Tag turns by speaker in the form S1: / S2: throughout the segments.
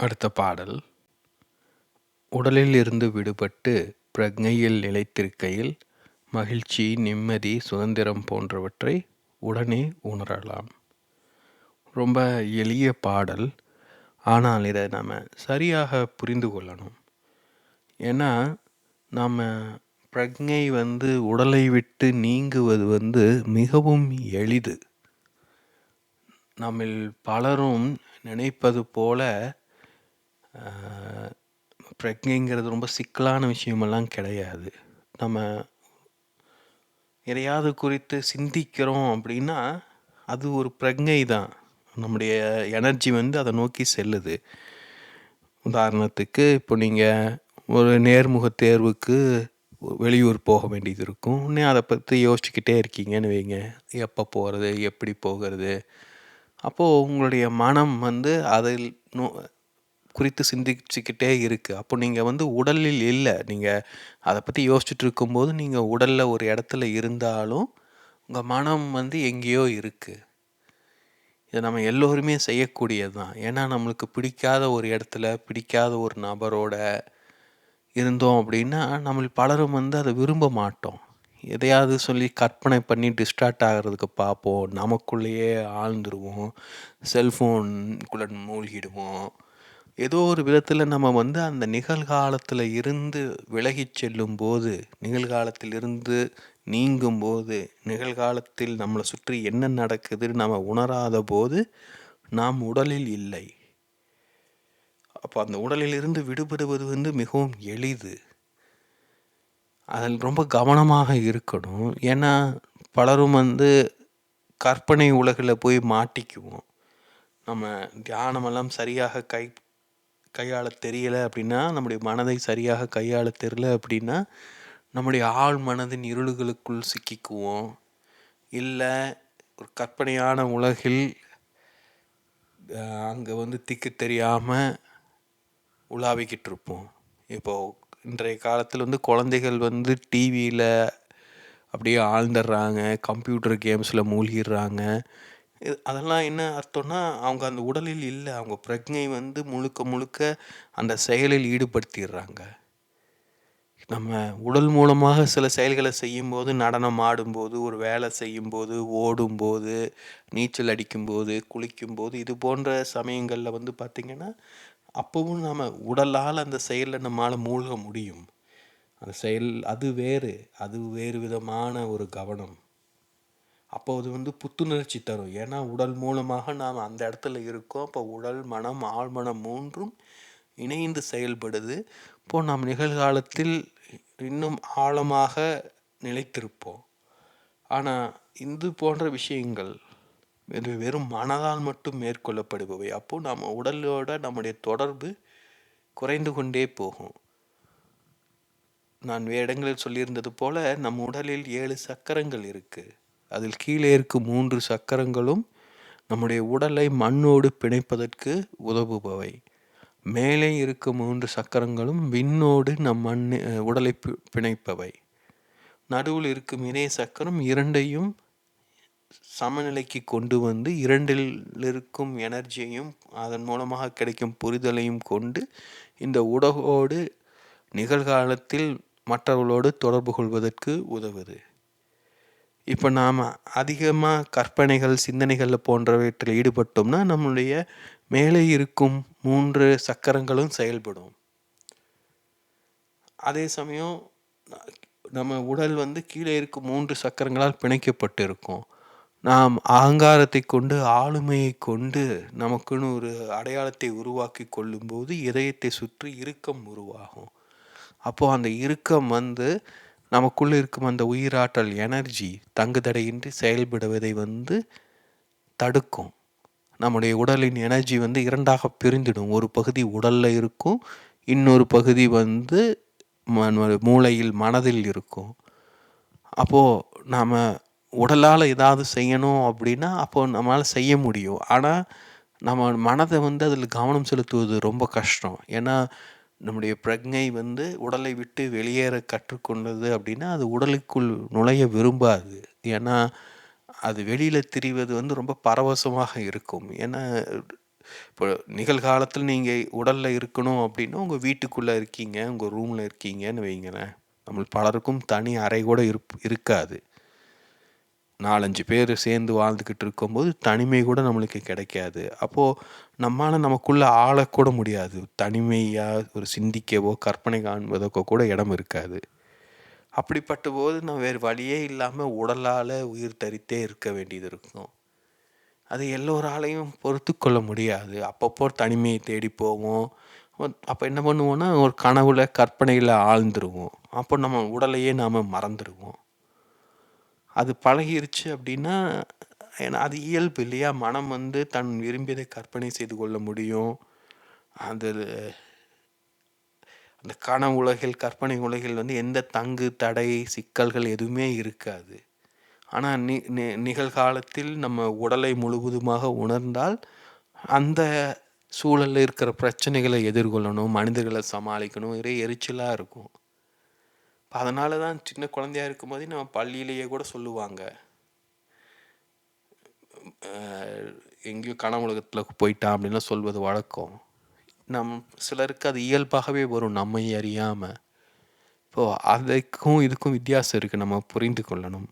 S1: அடுத்த பாடல். உடலில் இருந்து விடுபட்டு பிரக்ஞையில் நிலைத்திருக்கையில் மகிழ்ச்சி நிம்மதி சுதந்திரம் போன்றவற்றை உடனே உணரலாம். ரொம்ப எளிய பாடல். ஆனால் இதை நாம் சரியாக புரிந்து கொள்ளணும். ஏன்னா நம்ம பிரக்ஞை வந்து உடலை விட்டு நீங்குவது வந்து மிகவும் எளிது. நம்மில் பலரும் நினைப்பது போல பிரக்ஞைங்கிறது ரொம்ப சிக்கலான விஷயமெல்லாம் கிடையாது. நம்ம எதையாவது குறித்து சிந்திக்கிறோம் அப்படின்னா அது ஒரு பிரக்ஞை தான். நம்முடைய எனர்ஜி வந்து அதை நோக்கி செல்லுது. உதாரணத்துக்கு இப்போ நீங்கள் ஒரு நேர்முக தேர்வுக்கு வெளியூர் போக வேண்டியது இருக்கும். உடனே அதை பற்றி யோசிச்சுக்கிட்டே இருக்கீங்கன்னு வைங்க. எப்போ போகிறது எப்படி போகிறது? அப்போது உங்களுடைய மனம் வந்து அதில் நோ குறித்து சிந்திச்சுக்கிட்டே இருக்குது அப்போ நீங்கள் வந்து உடலில் இல்லை. நீங்கள் அதை பற்றி யோசிச்சுட்டு இருக்கும்போது நீங்கள் உடலில் ஒரு இடத்துல இருந்தாலும் உங்கள் மனம் வந்து எங்கேயோ இருக்குது இதை நம்ம எல்லோருமே செய்யக்கூடியது தான். ஏன்னா நம்மளுக்கு பிடிக்காத ஒரு இடத்துல பிடிக்காத ஒரு நபரோட இருந்தோம் அப்படின்னா நம்ம பலரும் வந்து அதை விரும்ப மாட்டோம். எதையாவது சொல்லி கற்பனை பண்ணி டிஸ்ட்ராக்ட் ஆகிறதுக்கு பார்ப்போம். நமக்குள்ளேயே ஆழ்ந்துருவோம். செல்ஃபோனுக்குள்ளே மூழ்கிடுவோம். ஏதோ ஒரு விதத்தில் நம்ம வந்து அந்த நிகழ்காலத்தில் இருந்து விலகிச் செல்லும்போது நிகழ்காலத்தில் இருந்து நீங்கும்போது நிகழ்காலத்தில் நம்மளை சுற்றி என்ன நடக்குதுன்னு நம்ம உணராத போது நாம் உடலில் இல்லை. அப்போ அந்த உடலில் இருந்து விடுபடுவது வந்து மிகவும் எளிது. அதில் ரொம்ப கவனமாக இருக்கணும். ஏன்னா பலரும் வந்து கற்பனை உலகில் போய் மாட்டிக்குவோம். நம்ம தியானமெல்லாம் சரியாக கை கையாள தெரியலை அப்படின்னா நம்முடைய மனதை சரியாக கையாள தெரியல அப்படின்னா நம்முடைய ஆள் மனதின் இருளுகளுக்குள் சிக்கிக்குவோம். இல்லை ஒரு கற்பனையான உலகில் அங்கே வந்து திக்கு தெரியாமல் உலாவிக்கிட்டு இருப்போம். இப்போது இன்றைய காலத்தில் வந்து குழந்தைகள் வந்து டிவியில் அப்படியே ஆழ்ந்துடுறாங்க கம்ப்யூட்டர் கேம்ஸில் மூழ்கிடுறாங்க. அதெல்லாம் என்ன அர்த்தம்னா அவங்க அந்த உடலில் இல்லை அவங்க பிரஜை வந்து முழுக்க முழுக்க அந்த செயலில் ஈடுபடுத்திடுறாங்க. நம்ம உடல் மூலமாக சில செயல்களை செய்யும்போது நடனம் ஆடும்போது ஒரு வேலை செய்யும்போது ஓடும்போது நீச்சல் அடிக்கும்போது குளிக்கும்போது இது போன்ற சமயங்களில் வந்து பார்த்திங்கன்னா அப்போவும் நாம் உடலால் அந்த செயலில் நம்மளால் மூழ்க முடியும். அந்த செயல் அது வேறு அது வேறு விதமான ஒரு கவனம். அப்போ அது வந்து புத்துணர்ச்சி தரும். ஏன்னா உடல் மூலமாக நாம் அந்த இடத்துல இருக்கோம். அப்போ உடல் மனம் ஆழ்மனம் மூன்றும் இணைந்து செயல்படுது. இப்போது நாம் நிகழ்காலத்தில் இன்னும் ஆழமாக நிலைத்திருப்போம். ஆனால் இது போன்ற விஷயங்கள் வெறும் மனதால் மட்டும் மேற்கொள்ளப்படுபவை. அப்போது நம்ம உடலோட நம்முடைய தொடர்பு குறைந்து கொண்டே போகும். நான் வேடங்களில் இடங்களில் சொல்லியிருந்தது போல நம் உடலில் ஏழு சக்கரங்கள் இருக்குது அதில் கீழே இருக்கும் மூன்று சக்கரங்களும் நம்முடைய உடலை மண்ணோடு பிணைப்பதற்கு உதவுபவை. மேலே இருக்கும் மூன்று சக்கரங்களும் விண்ணோடு நம் மண் உடலை பிணைப்பவை. நடுவில் இருக்கும் இணைய சக்கரம் இரண்டையும் சமநிலைக்கு கொண்டு வந்து இரண்டில் இருக்கும் எனர்ஜியையும் அதன் மூலமாக கிடைக்கும் புரிதலையும் கொண்டு இந்த உடகோடு நிகழ்காலத்தில் மற்றவர்களோடு தொடர்பு கொள்வதற்கு உதவுது. இப்போ நாம் அதிகமாக கற்பனைகள் சிந்தனைகள் போன்றவற்றில் ஈடுபட்டோம்னா நம்மளுடைய மேலே இருக்கும் மூன்று சக்கரங்களும் செயல்படும். அதே சமயம் நம்ம உடல் வந்து கீழே இருக்கும் மூன்று சக்கரங்களால் பிணைக்கப்பட்டு இருக்கும் நாம் அகங்காரத்தை கொண்டு ஆளுமையை கொண்டு நமக்குன்னு ஒரு அடையாளத்தை உருவாக்கி கொள்ளும்போது இதயத்தை சுற்றி இறுக்கம் உருவாகும். அப்போது அந்த இறுக்கம் வந்து நமக்குள்ளே இருக்கும் அந்த உயிராற்றல் எனர்ஜி தங்குதடையின்றி செயல்படுவதை வந்து தடுக்கும். நம்முடைய உடலின் எனர்ஜி வந்து இரண்டாக பிரிந்துடும். ஒரு பகுதி உடலில் இருக்கும் இன்னொரு பகுதி வந்து மூளையில் மனதில் இருக்கும். அப்போது நாம் உடலால் ஏதாவது செய்யணும் அப்படின்னா அப்போது நம்மளால் செய்ய முடியும். ஆனால் நம்ம மனதை வந்து அதில் கவனம் செலுத்துவது ரொம்ப கஷ்டம். ஏன்னா நம்முடைய பிரஜை வந்து உடலை விட்டு வெளியேற கற்றுக்கொண்டது அப்படின்னா அது உடலுக்குள் நுழைய விரும்பாது. ஏன்னா அது வெளியில் திரிவது வந்து ரொம்ப பரவசமாக இருக்கும். ஏன்னா இப்போ நிகழ்காலத்தில் நீங்கள் உடலில் இருக்கணும் அப்படின்னா உங்கள் வீட்டுக்குள்ளே இருக்கீங்க உங்கள் ரூமில் இருக்கீங்கன்னு வைங்களேன். நம்ம பலருக்கும் தனி அறை கூட இருப் இருக்காது. நாலஞ்சு பேர் சேர்ந்து வாழ்ந்துக்கிட்டு இருக்கும்போது தனிமை கூட நம்மளுக்கு கிடைக்காது. அப்போது நம்மளால் நமக்குள்ளே ஆளக்கூட முடியாது. தனிமையாக ஒரு சிந்திக்கவோ கற்பனை காண்பதற்கோ கூட இடம் இருக்காது. அப்படிப்பட்ட போது நான் வேறு வழியே இல்லாமல் உடலால் உயிர் தரித்தே இருக்க வேண்டியது இருக்கும். அது எல்லோராலையும் பொறுத்து கொள்ள முடியாது. அப்பப்போ தனிமையை தேடி போவோம். அப்போ என்ன பண்ணுவோன்னா ஒரு கனவுல கற்பனையில் ஆழ்ந்துருவோம். அப்போ நம்ம உடலையே நாம் மறந்துடுவோம் அது பழகிருச்சு அப்படின்னா ஏன்னா அது இயல்பு இல்லையா? மனம் வந்து தன் விரும்பியதை கற்பனை செய்து கொள்ள முடியும். அது அந்த கன உலகில் கற்பனை உலகில் வந்து எந்த தங்கு தடை சிக்கல்கள் எதுவுமே இருக்காது. ஆனால் நி நிகழ்காலத்தில் நம்ம உடலை முழுவதுமாக உணர்ந்தால் அந்த சூழலில் இருக்கிற பிரச்சனைகளை எதிர்கொள்ளணும் மனிதர்களை சமாளிக்கணும் ஒரே எரிச்சலாக இருக்கும். அதனால தான் சின்ன குழந்தையா இருக்கும்போதே நம்ம பள்ளியிலேயே கூட சொல்லுவாங்க. எங்கேயோ கன உலகத்தில் போயிட்டான் அப்படின்லாம் சொல்வது வழக்கம். நம் சிலருக்கு அது இயல்பாகவே வரும் நம்மை அறியாமல் இப்போது அதுக்கும் இதுக்கும் வித்தியாசம் இருக்குது நம்ம புரிந்து கொள்ளணும்.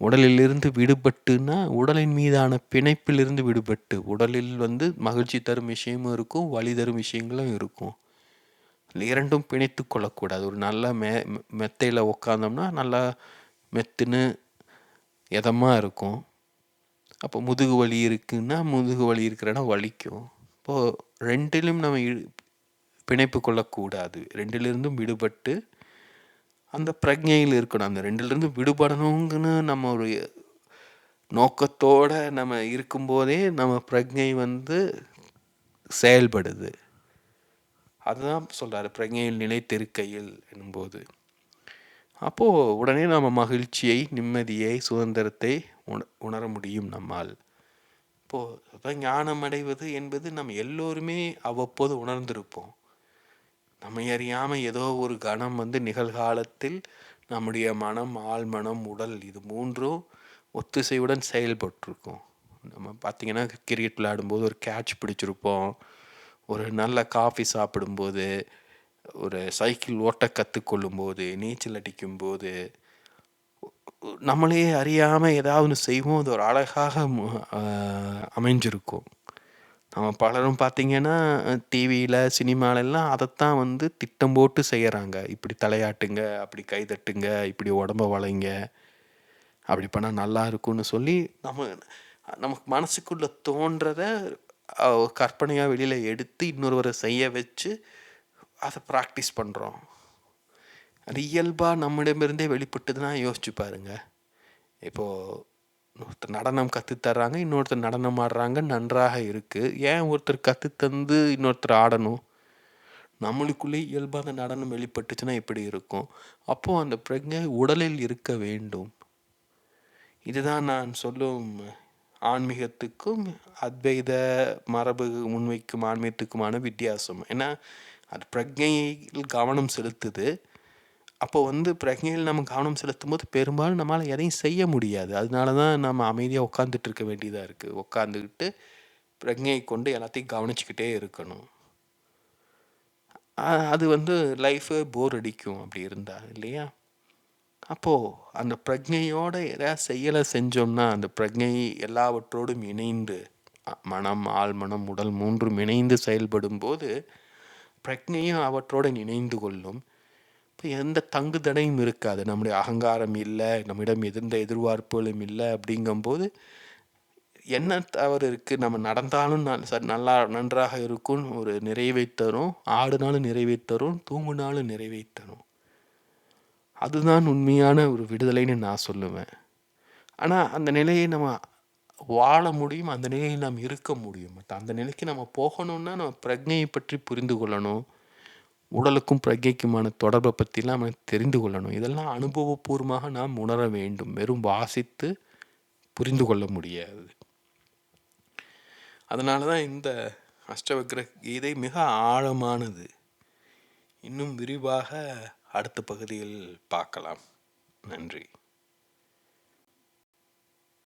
S1: உடலிலிருந்து விடுபட்டுனா உடலின் மீதான பிணைப்பிலிருந்து விடுபட்டு உடலில் வந்து மகிழ்ச்சி தரும் விஷயமும் இருக்கும் வழி தரும் விஷயங்களும் இருக்கும். இரண்டும் பிணைத்து கொள்ளக்கூடாது. ஒரு நல்ல மெ மெத்தையில் உக்காந்தோம்னா நல்லா மெத்துன்னு எதமாக இருக்கும். அப்போ முதுகு வலி இருக்குன்னா முதுகு வலி இருக்கிற இடம் வலிக்கும். இப்போது ரெண்டிலும் நம்ம பிணைப்பு கொள்ளக்கூடாது. ரெண்டிலிருந்தும் விடுபட்டு அந்த பிரஜையில் இருக்கணும். அந்த ரெண்டுலேருந்து விடுபடணுங்கன்னு நம்ம ஒரு நோக்கத்தோடு நம்ம இருக்கும்போதே நம்ம பிரஜை வந்து செயல்படுது. அதுதான் சொல்கிறாரு பிரஜையில் நிலைத்திருக்கையில் என்னும்போது அப்போது உடனே நம்ம மகிழ்ச்சியை நிம்மதியை சுதந்திரத்தை உண உணர முடியும் நம்மால். இப்போது அதான் ஞானம் அடைவது என்பது நம்ம எல்லோருமே அவ்வப்போது உணர்ந்திருப்போம். நம்மை அறியாமல் ஏதோ ஒரு கணம் வந்து நிகழ்காலத்தில் நம்முடைய மனம் ஆழ்மனம் உடல் இது மூன்றும் ஒத்திசைவுடன் செயல்பட்டிருக்கும். நம்ம பார்த்திங்கன்னா கிரிக்கெட் விளையாடும்போது ஒரு கேட்ச் பிடிச்சிருப்போம். ஒரு நல்ல காஃபி சாப்பிடும்போது ஒரு சைக்கிள் ஓட்ட கற்றுக்கொள்ளும்போது நீச்சல் அடிக்கும்போது நம்மளே அறியாமல் ஏதாவது செய்வோம். அது ஒரு அழகாக அமைஞ்சிருக்கும். நம்ம பலரும் பார்த்திங்கன்னா டிவியில் சினிமாலெல்லாம் அதைத்தான் வந்து திட்டம் போட்டு செய்கிறாங்க இப்படி தலையாட்டுங்க அப்படி கைதட்டுங்க இப்படி உடம்ப வளைங்க அப்படி பண்ணால் நல்லா இருக்கும்னு சொல்லி நம்ம நமக்கு மனசுக்குள்ளே தோன்றத கற்பனையாக வெளியில் எடுத்து இன்னொருவரை செய்ய வச்சு அதை ப்ராக்டிஸ் பண்ணுறோம் அது இயல்பாக நம்மிடமிருந்தே வெளிப்பட்டுதுன்னா யோசிச்சு பாருங்கள் இப்போது ஒருத்தர் நடனம் கற்றுத்தர்றாங்க இன்னொருத்தர் நடனம் ஆடுறாங்க நன்றாக இருக்குது ஏன் ஒருத்தர் கற்றுத்தந்து இன்னொருத்தர் ஆடணும்? நம்மளுக்குள்ளே இயல்பாக அந்த நடனம் வெளிப்பட்டுச்சுன்னா எப்படி இருக்கும்? அப்போது அந்த பிரஜை உடலில் இருக்க வேண்டும். இதுதான் நான் சொல்லும் ஆன்மீகத்துக்கும் அத்வைத மரபு முன்வைக்கும் ஆன்மீகத்துக்குமான வித்தியாசம். ஏன்னா அது பிரஜையில் கவனம் செலுத்துது. அப்போ வந்து பிரஜையில் நம்ம கவனம் செலுத்தும் போது பெரும்பாலும் நம்மளால் எதையும் செய்ய முடியாது. அதனால தான் நம்ம அமைதியாக உட்காந்துட்டு இருக்க. வேண்டியதாக இருக்குது உட்காந்துக்கிட்டு பிரஜையை கொண்டு எல்லாத்தையும் கவனிச்சுக்கிட்டே இருக்கணும். அது வந்து லைஃபு போர் அடிக்கும். அப்படி இருந்தால் இல்லையா? அப்போது அந்த பிரஜையோடு எதா செய்யலை செஞ்சோம்னா அந்த பிரஜை எல்லாவற்றோடும் இணைந்து மனம் ஆழ்மனம் உடல் மூன்றும் இணைந்து செயல்படும் போது பிரஜையும் அவற்றோடு இணைந்து கொள்ளும். இப்போ எந்த தங்கு தடையும் இருக்காது. நம்முடைய அகங்காரம் இல்லை நம்மிடம் எந்த எதிர்பார்ப்புகளும் இல்லை அப்படிங்கும்போது என்ன தவறு இருக்குது நம்ம நடந்தாலும் நல்லா நன்றாக இருக்கும். ஒரு நிறைவை தரும். ஆடுனாலும் நிறைவை தரும். தூங்குனாலும் நிறைவை தரும். அதுதான் உண்மையான ஒரு விடுதலைன்னு நான் சொல்லுவேன். ஆனால் அந்த நிலையை நம்ம வாழ முடியும் அந்த நிலையில் நாம் இருக்க முடியும். பட் அந்த நிலைக்கு நம்ம போகணும்னா நம்ம பிரஜையை பற்றி புரிந்து கொள்ளணும். உடலுக்கும் பிரஜைக்குமான தொடர்பை பற்றிலாம் நம்ம தெரிந்து கொள்ளணும். இதெல்லாம் அனுபவபூர்வமாக நாம் உணர வேண்டும். வெறும் வாசித்து புரிந்து கொள்ள முடியாது. அதனால தான் இந்த அஷ்டவக்ர கீதை மிக ஆழமானது. இன்னும் விரிவாக அடுத்த பகுதியில் பார்க்கலாம். நன்றி.